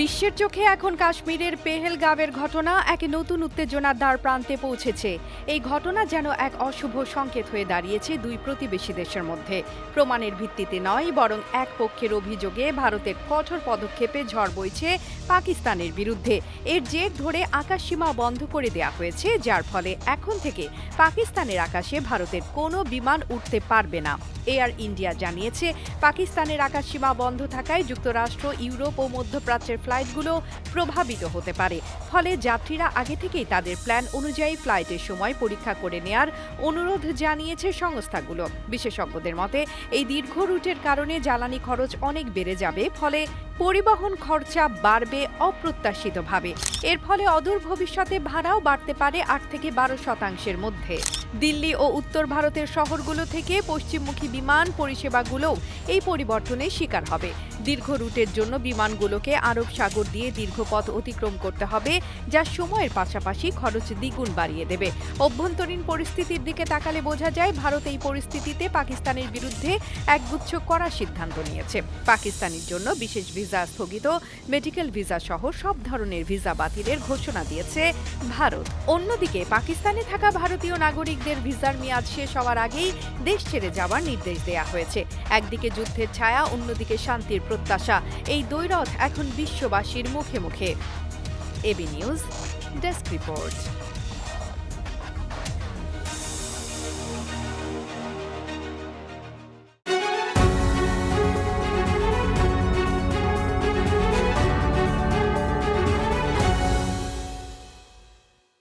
বিশ্বের চোখে এখন কাশ্মীরের পেহেলগাঁওয়ের ঘটনা এক নতুন উত্তেজনার দ্বার প্রান্তে পৌঁছেছে। এই ঘটনা যেন এক অশুভ সংকেত হয়ে দাঁড়িয়েছে দুই প্রতিবেশী দেশের মধ্যে। প্রমাণের ভিত্তিতে নয়, বরং এক পক্ষের অভিযোগে ভারতের কঠোর পদক্ষেপে ঝড় বইছে পাকিস্তানের বিরুদ্ধে। এর জের ধরে আকাশসীমা বন্ধ করে দেয়া হয়েছে, যার ফলে এখন থেকে পাকিস্তানের আকাশে ভারতের কোনো বিমান উঠতে পারবে না। এয়ার ইন্ডিয়া জানিয়েছে, পাকিস্তানের আকাশসীমা বন্ধ থাকায় যুক্তরাষ্ট্র, ইউরোপ ও মধ্যপ্রাচ্যের ফ্লাইটগুলো প্রভাবিত হতে পারে। ফলে যাত্রীরা আগে থেকেই তাদের প্ল্যান অনুযায়ী ফ্লাইটের সময় পরীক্ষা করে নেয়ার অনুরোধ জানিয়েছে সংস্থাগুলো। বিশেষজ্ঞদের মতে, এই দীর্ঘ রুটের কারণে জ্বালানি খরচ অনেক বেড়ে যাবে, ফলে পরিবহন খরচা বাড়বে অপ্রত্যাশিতভাবে। এর ফলে অদূর ভবিষ্যতে ভাড়াও বাড়তে পারে আট থেকে বারো শতাংশের মধ্যে। দিল্লি ও উত্তর ভারতের শহরগুলো থেকে পশ্চিমমুখী বিমান পরিষেবাগুলোও এই পরিবর্তনের শিকার হবে। দীর্ঘ রুটের জন্য বিমানগুলোকে আরব সাগর দিয়ে দীর্ঘ পথ অতিক্রম করতে হবে, যা সময়ের পাশাপাশি খরচ দ্বিগুণ বাড়িয়ে দেবে। অভ্যন্তরীণ পরিস্থিতির দিকে তাকালে বোঝা যায়, ভারত এই পরিস্থিতিতে পাকিস্তানের বিরুদ্ধে একগুচ্ছ করার সিদ্ধান্ত নিয়েছে। পাকিস্তানের জন্য বিশেষ ভিসা স্থগিত, মেডিকেল ভিসা সহ সব ধরনের ভিসা বাতিলের ঘোষণা দিয়েছে ভারত। অন্যদিকে পাকিস্তানে থাকা ভারতীয় নাগরিকদের ভিসার মেয়াদ শেষ হওয়ার আগেই দেশ ছেড়ে যাওয়ার নির্দেশ দেয়া হয়েছে। একদিকে যুদ্ধের ছায়া, অন্যদিকে শান্তির প্রত্যাশা। এই দ্বৈরথ এখন বিশ্ববাসীর মুখে মুখে। AB news, desk report.